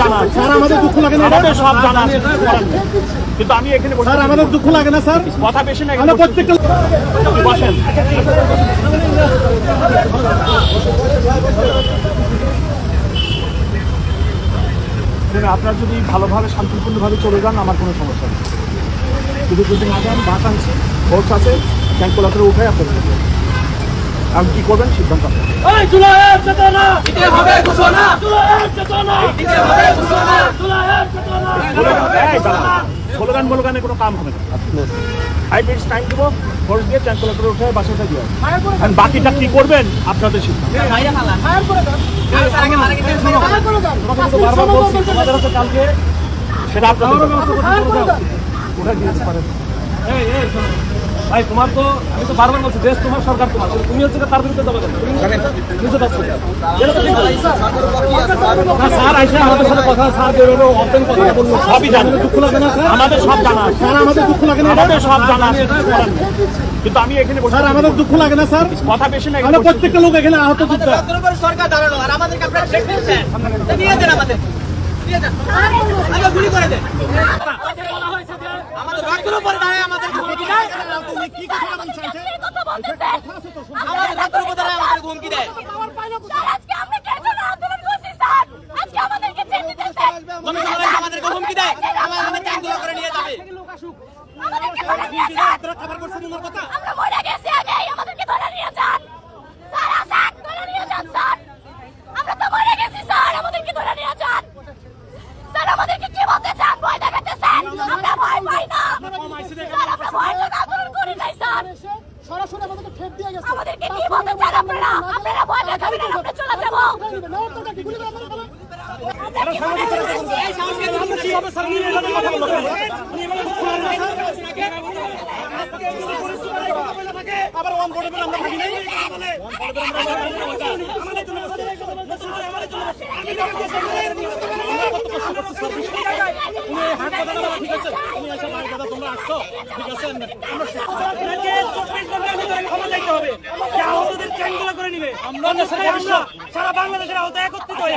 জানা আছে। স্যার আমাদের দুঃখ লাগে না আমাদের সব জানা আছে। কিন্তু আমি এখানে স্যার আমাদের দুঃখ লাগে না স্যার? কথা বেশি না আমরা প্রত্যেকটা বসেন। আপনারা যদি ভালোভাবে শান্তিপূর্ণভাবে চলে যান আমার কোনো সমস্যা নেই। কিন্তু যদি না যান বাস আনছি ফোর্স আছে কোলাতে উঠে আপনার আপনি কি করবেন? সিদ্ধান্ত আপনার। স্লোগান মোলোগানে কোনো কাম হবে না। ফাইভ মিনিটস টাইম দেবো ফোর্স দিয়ে ট্যাঙ্ক কোলাতে উঠে বাসাটা দিয়ে। আর বাকিটা কি করবেন? আপনাদের সিদ্ধান্ত। বারবার বলছি তোমাদের হাতে কালকে সেটা আপনাদের ব্যাপার। কোথায় পারেন। এই, এই, শোনো। ভাই তোমার তো আমি তো বারবার বলছি দেশ তোমার সরকার তোমার। তুমি হচ্ছে তার বিরুদ্ধে যাবে কেন? তুমি নিজে যাচ্ছ কেন? এটা তো ঠিক না। না, স্যার আইসা আমাদের সাথে কথা স্যার বেরোলো অপেন কথা বলল। সবই জানি দুঃখ লাগে না স্যার। আমাদের সব জানা স্যার আমাদের দুঃখ লাগে না আমাদের সব জানা। কিন্তু আমি এখানে বসে স্যার আমাদের দুঃখ লাগে না স্যার। কথা বেশি না আমরা প্রত্যেকটা লোক এখানে আহত সরকার দাঁড়াল আর আপনারা নিয়ে আমাদের। নিয়ে যান। আগে গুলি করে দেন। আমাদের রক্তের উপরে দাঁড়ায় আমাদের হুমকি দেয়। আমাদের রক্তের উপরে দাঁড়ায় আমাদের হুমকি দেয়। আমাদেরকে হুমকি দেয়। আমাদের ট্যাঙ্গুলো করে নিয়ে যাবে। আমরা মরে গেছি আগে আমাদেরকে ধরে নিয়ে যান স্যার আসেন ধরে নিয়ে যান স্যার আমরা তো মরে গেছি স্যার আমাদেরকে ধরে নিয়ে যান স্যার আমাদেরকে কি বলতে চান ভয় দেখাতেছেন আমরা ভয় পাই না স্যার আমরা ভয় থেকে আন্দোলন করি নাই স্যার সরাসরি আমাদেরকে ঠেট দিয়ে গেছে। আমাদেরকে কি বলতে চান আপনারা? আপনারা ভয় দেখাবেন আর আমরা চলে যাব। নর্থটা কি গুলি করে আমাদের গলায়? আমরা কি নিবে। আমরা সারা বাংলাদেশের আওতায় একত্রিত হয়ে